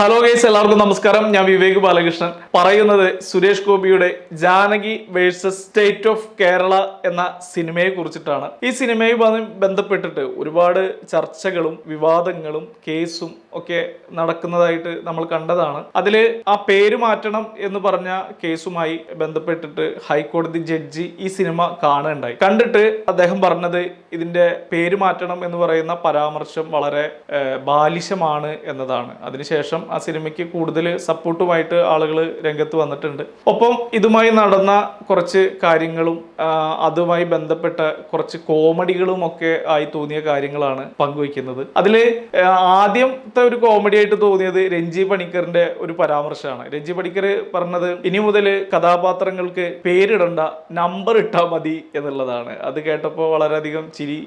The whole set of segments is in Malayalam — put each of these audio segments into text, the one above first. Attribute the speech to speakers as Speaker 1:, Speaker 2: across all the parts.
Speaker 1: ഹലോ ഗൈസ് എല്ലാവർക്കും നമസ്കാരം. ഞാൻ വിവേക് ബാലകൃഷ്ണൻ. പറയുന്നത് സുരേഷ് ഗോപിയുടെ Janaki versus state of Kerala എന്ന സിനിമയെ കുറിച്ചിട്ടാണ്. ഈ സിനിമയുമായി ബന്ധപ്പെട്ടിട്ട് ഒരുപാട് ചർച്ചകളും വിവാദങ്ങളും കേസും ഒക്കെ നടക്കുന്നതായിട്ട് നമ്മൾ കണ്ടതാണ്. അതിൽ ആ പേര് മാറ്റണം എന്ന് പറഞ്ഞ കേസുമായി ബന്ധപ്പെട്ടിട്ട് ഹൈക്കോടതി ജഡ്ജി ഈ സിനിമ കാണുകയുണ്ടായി. കണ്ടിട്ട് അദ്ദേഹം പറഞ്ഞത് ഇതിന്റെ പേര് മാറ്റണം എന്ന് പറയുന്ന പരാമർശം വളരെ ബാലിശമാണ് എന്നതാണ്. അതിനുശേഷം ആ സിനിമയ്ക്ക് കൂടുതൽ സപ്പോർട്ടുമായിട്ട് ആളുകൾ രംഗത്ത് വന്നിട്ടുണ്ട്. ഒപ്പം ഇതുമായി നടന്ന കുറച്ച് കാര്യങ്ങളും അതുമായി ബന്ധപ്പെട്ട കുറച്ച് കോമഡികളും ഒക്കെ ആയി തോന്നിയ കാര്യങ്ങളാണ് പങ്കുവയ്ക്കുന്നത്. അതിൽ ആദ്യത്തെ ഒരു കോമഡി ആയിട്ട് തോന്നിയത് രഞ്ജി പണിക്കറിന്റെ ഒരു പരാമർശമാണ്. രഞ്ജി പണിക്കർ പറഞ്ഞത് ഇനി മുതൽ കഥാപാത്രങ്ങൾക്ക് പേരിടണ്ട നമ്പർ ഇട്ടാൽ മതി എന്നുള്ളതാണ്. അത് കേട്ടപ്പോൾ വളരെയധികം ചിരി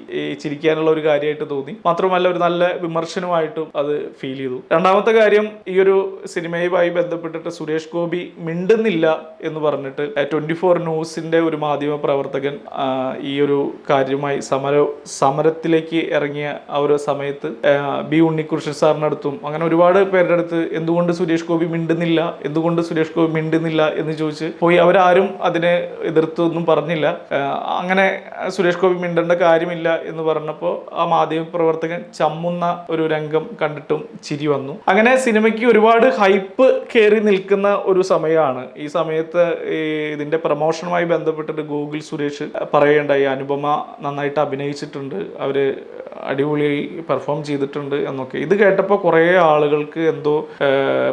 Speaker 1: ചിരിക്കാനുള്ള ഒരു കാര്യമായിട്ട് തോന്നി. മാത്രമല്ല ഒരു നല്ല വിമർശനമായിട്ടും അത് ഫീൽ ചെയ്തു. രണ്ടാമത്തെ കാര്യം ഈ ഒരു സിനിമയുമായി ബന്ധപ്പെട്ടിട്ട് സുരേഷ് ഗോപി മിണ്ടുന്നില്ല എന്ന് പറഞ്ഞിട്ട് ട്വന്റി ഫോർ ന്യൂസിന്റെ ഒരു മാധ്യമ പ്രവർത്തകൻ ഈ ഒരു കാര്യമായി സമര സമരത്തിലേക്ക് ഇറങ്ങിയ ആ ഒരു സമയത്ത് ബി ഉണ്ണികൃഷ്ണൻ സാറിന്റെ അടുത്തും അങ്ങനെ ഒരുപാട് പേരുടെ അടുത്ത് എന്തുകൊണ്ട് സുരേഷ് ഗോപി മിണ്ടുന്നില്ല എന്തുകൊണ്ട് സുരേഷ് ഗോപി മിണ്ടുന്നില്ല എന്ന് ചോദിച്ച് പോയി അവരാരും അതിനെ എതിർത്തൊന്നും പറഞ്ഞില്ല. അങ്ങനെ സുരേഷ് ഗോപി മിണ്ടേണ്ട കാര്യമില്ല എന്ന് പറഞ്ഞപ്പോൾ ആ മാധ്യമ പ്രവർത്തകൻ ചമ്മുന്ന ഒരു രംഗം കണ്ടിട്ടും ചിരി വന്നു. അങ്ങനെ സിനിമയ്ക്ക് ഒരുപാട് ഹൈപ്പ് കയറി നിൽക്കുന്ന ഒരു സമയമാണ്. ഈ സമയത്ത് ഇതിന്റെ പ്രൊമോഷനുമായി ബന്ധപ്പെട്ടിട്ട് ഗൂഗിൾ സുരേഷ് പറയേണ്ട ഈ അനുപമ നന്നായിട്ട് അഭിനയിച്ചിട്ടുണ്ട്. അവർ അടിപൊളിയായി പെർഫോം ചെയ്തിട്ടുണ്ട് എന്നൊക്കെ. ഇത് കേട്ടപ്പോൾ കുറേ ആളുകൾക്ക് എന്തോ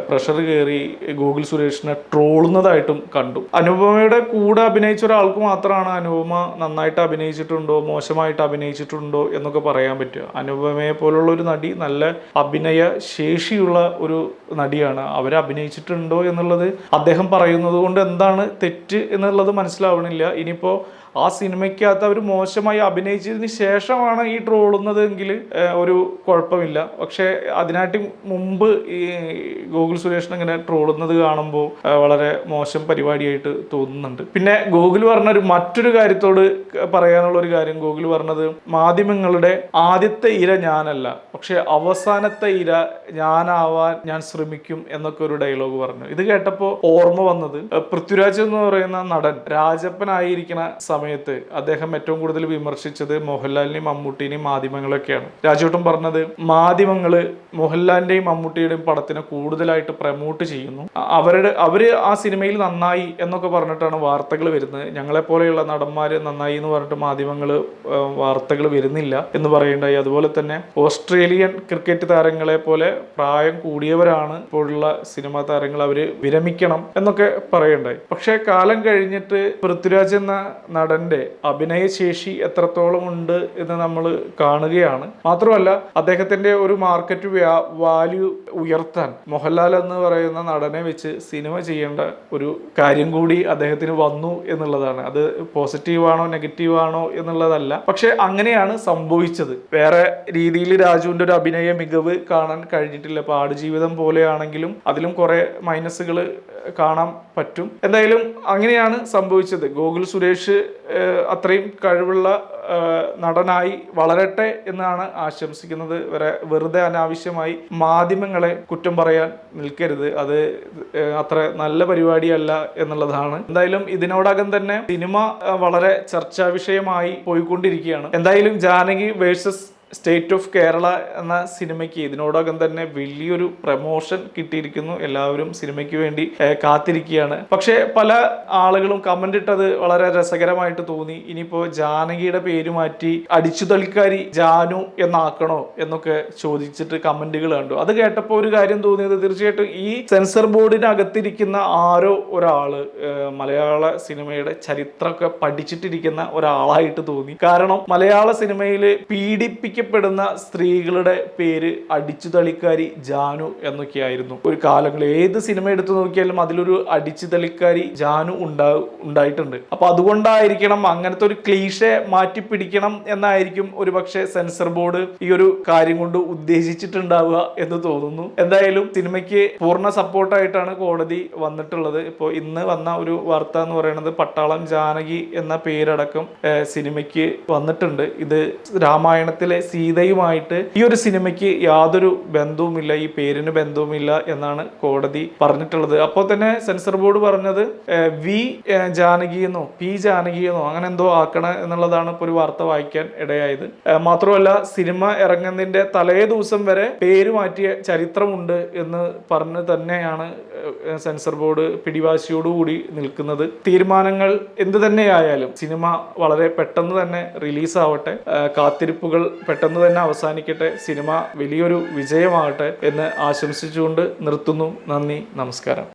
Speaker 1: പ്രഷർ കയറി ഗൂഗിൾ സുരേഷിനെ ട്രോളുന്നതായിട്ടും കണ്ടു. അനുപമയുടെ കൂടെ അഭിനയിച്ച ഒരാൾക്ക് മാത്രമാണ് അനുപമ നന്നായിട്ട് അഭിനയിച്ചിട്ടുണ്ടോ മോശമായിട്ട് അഭിനയിച്ചിട്ടുണ്ടോ എന്നൊക്കെ പറയാൻ പറ്റുക. അനുപമയെ പോലുള്ള ഒരു നടി നല്ല അഭിനയ ശേഷിയുള്ള ഒരു നടിയാണ്. അവർ അഭിനയിച്ചിട്ടുണ്ടോ എന്നുള്ളത് അദ്ദേഹം പറയുന്നത് കൊണ്ട് എന്താണ് തെറ്റ് എന്നുള്ളത് മനസ്സിലാവണില്ല. ഇനിയിപ്പോൾ ആ സിനിമയ്ക്കകത്ത് അവർ മോശമായി അഭിനയിച്ചതിന് ശേഷമാണ് ഈ ട്രോളുന്നത് എങ്കിൽ ഒരു കുഴപ്പമില്ല. പക്ഷേ അതിനായിട്ട് മുമ്പ് ഈ ഗൂഗിൾ സുരേഷിനെ ഇങ്ങനെ ട്രോളുന്നത് കാണുമ്പോൾ വളരെ മോശം പരിപാടിയായിട്ട് തോന്നുന്നുണ്ട്. പിന്നെ ഗൂഗിൾ പറഞ്ഞ ഒരു മറ്റൊരു കാര്യത്തോട് പറയാനുള്ള ഒരു കാര്യം ഗൂഗിൾ പറഞ്ഞത് മാധ്യമങ്ങളുടെ ആദ്യത്തെ ഇര ഞാനല്ല. പക്ഷെ അവസാനത്തെ ഇര ഞാനാവാൻ ഞാൻ ശ്രമിക്കും എന്നൊക്കെ ഒരു ഡയലോഗ് പറഞ്ഞു. ഇത് കേട്ടപ്പോൾ ഓർമ്മ വന്നത് പൃഥ്വിരാജ് എന്ന് പറയുന്ന നടൻ രാജപ്പനായിരിക്കുന്ന സമയത്ത് അദ്ദേഹം ഏറ്റവും കൂടുതൽ വിമർശിച്ചത് മോഹൻലാലിനെയും മമ്മൂട്ടിനെയും മാധ്യമങ്ങളൊക്കെയാണ്. രാജോട്ടം പറഞ്ഞത് മാധ്യമങ്ങൾ മോഹൻലാലിന്റെയും മമ്മൂട്ടിയുടെയും പടത്തിനെ കൂടുതലായിട്ട് പ്രമോട്ട് ചെയ്യുന്നു. അവരുടെ അവർ ആ സിനിമയിൽ നന്നായി എന്നൊക്കെ പറഞ്ഞിട്ടാണ് വാർത്തകൾ വരുന്നത്. ഞങ്ങളെ പോലെയുള്ള നടന്മാര് നന്നായി എന്ന് പറഞ്ഞിട്ട് മാധ്യമങ്ങൾ വാർത്തകൾ വരുന്നില്ല എന്ന് പറയുണ്ടായി അതുപോലെ തന്നെ ഓസ്ട്രേലിയൻ ക്രിക്കറ്റ് താരങ്ങളെ പോലെ പ്രായം കൂടിയവരാണ് ഇപ്പോഴുള്ള സിനിമാ താരങ്ങൾ അവർ വിരമിക്കണം എന്നൊക്കെ പറയണ്ടായി. പക്ഷേ കാലം കഴിഞ്ഞിട്ട് പൃഥ്വിരാജ് എന്ന നടന്റെ അഭിനയശേഷി എത്രത്തോളം ഉണ്ട് എന്ന് നമ്മൾ കാണുകയാണ്. മാത്രമല്ല അദ്ദേഹത്തിന്റെ ഒരു മാർക്കറ്റ് വാല്യൂ ഉയർത്താൻ മോഹൻലാൽ എന്ന് പറയുന്ന നടനെ വെച്ച് സിനിമ ചെയ്യേണ്ട ഒരു കാര്യം കൂടി അദ്ദേഹത്തിന് വന്നു എന്നുള്ളതാണ്. അത് പോസിറ്റീവാണോ നെഗറ്റീവാണോ എന്നുള്ളതല്ല. പക്ഷെ അങ്ങനെയാണ് സംഭവിച്ചത്. വേറെ രീതിയിൽ രാജുവിന്റെ ഒരു അഭിനയ മികവ് കാണാൻ കഴിഞ്ഞിട്ടില്ല. ഇപ്പൊ ആടുജീവിതം പോലെയാണെങ്കിലും അതിലും കുറെ മൈനസുകൾ കാണാൻ പറ്റും. എന്തായാലും അങ്ങനെയാണ് സംഭവിച്ചത്. ഗോകുൽ സുരേഷ് അത്രയും കഴിവുള്ള നടനായി വളരട്ടെ എന്നാണ് ആശംസിക്കുന്നത്. വരെ വെറുതെ അനാവശ്യമായി മാധ്യമങ്ങളെ കുറ്റം പറയാൻ നിൽക്കരുത്. അത് അത്ര നല്ല പരിപാടിയല്ല എന്നുള്ളതാണ്. എന്തായാലും ഇതിനോടകം തന്നെ സിനിമ വളരെ ചർച്ചാ വിഷയമായി പോയിക്കൊണ്ടിരിക്കുകയാണ്. എന്തായാലും Janaki versus state of Kerala എന്ന സിനിമയ്ക്ക് ഇതിനോടകം തന്നെ വലിയൊരു പ്രമോഷൻ കിട്ടിയിരിക്കുന്നു. എല്ലാവരും സിനിമയ്ക്ക് വേണ്ടി കാത്തിരിക്കുകയാണ്. പക്ഷേ പല ആളുകളും കമന്റ് ഇട്ടത് വളരെ രസകരമായിട്ട് തോന്നി. ഇനിയിപ്പോ ജാനകിയുടെ പേര് മാറ്റി അടിച്ചുതളിക്കാരി ജാനു എന്നാക്കണോ എന്നൊക്കെ ചോദിച്ചിട്ട് കമന്റുകൾ കണ്ടു. അത് കേട്ടപ്പോൾ ഒരു കാര്യം തോന്നിയത് തീർച്ചയായിട്ടും ഈ സെൻസർ ബോർഡിനകത്തിരിക്കുന്ന ആരോ ഒരാൾ മലയാള സിനിമയുടെ ചരിത്രമൊക്കെ പഠിച്ചിട്ടിരിക്കുന്ന ഒരാളായിട്ട് തോന്നി. കാരണം മലയാള സിനിമയിൽ പീഡിപ്പിക്കപ്പെടുന്ന സ്ത്രീകളുടെ പേര് അടിച്ചു തളിക്കാരി ജാനു എന്നൊക്കെയായിരുന്നു. ഒരു കാലങ്ങളിൽ ഏത് സിനിമ എടുത്തു നോക്കിയാലും അതിലൊരു അടിച്ചു തളിക്കാരി ജാനു ഉണ്ടാ ഉണ്ടായിട്ടുണ്ട്. അപ്പൊ അതുകൊണ്ടായിരിക്കണം അങ്ങനത്തെ ഒരു ക്ലീഷെ മാറ്റി പിടിക്കണം എന്നായിരിക്കും ഒരുപക്ഷേ സെൻസർ ബോർഡ് ഈ ഒരു കാര്യം കൊണ്ട് ഉദ്ദേശിച്ചിട്ടുണ്ടാവുക എന്ന് തോന്നുന്നു. എന്തായാലും സിനിമയ്ക്ക് പൂർണ സപ്പോർട്ടായിട്ടാണ് കോടതി വന്നിട്ടുള്ളത്. ഇപ്പോൾ ഇന്ന് വന്ന ഒരു വാർത്ത എന്ന് പറയുന്നത് പട്ടാളം ജാനകി എന്ന പേരടക്കം സിനിമയ്ക്ക് വന്നിട്ടുണ്ട്. ഇത് രാമായണത്തിലെ സീതയുമായിട്ട് ഈ ഒരു സിനിമയ്ക്ക് യാതൊരു ബന്ധവുമില്ല ഈ പേരിന് ബന്ധവുമില്ല എന്നാണ് കോടതി പറഞ്ഞിട്ടുള്ളത്. അപ്പോൾ തന്നെ സെൻസർ ബോർഡ് പറഞ്ഞത് വി ജാനകിയെന്നോ പി ജാനകി എന്നോ അങ്ങനെ എന്തോ ആക്കണം എന്നുള്ളതാണ് ഇപ്പോൾ ഒരു വാർത്ത വായിക്കാൻ ഇടയായത്. മാത്രമല്ല സിനിമ ഇറങ്ങുന്നതിന്റെ തലേ ദിവസം വരെ പേര് മാറ്റിയ ചരിത്രമുണ്ട് എന്ന് പറഞ്ഞ് തന്നെയാണ് സെൻസർ ബോർഡ് പിടിവാശിയോടുകൂടി നിൽക്കുന്നത്. തീരുമാനങ്ങൾ എന്ത് തന്നെയായാലും സിനിമ വളരെ പെട്ടെന്ന് തന്നെ റിലീസാവട്ടെ കാത്തിരിപ്പുകൾ പെട്ടെന്ന് തന്നെ അവസാനിക്കട്ടെ. സിനിമ വലിയൊരു വിജയമാകട്ടെ എന്ന് ആശംസിച്ചുകൊണ്ട് നിർത്തുന്നു. നന്ദി നമസ്കാരം.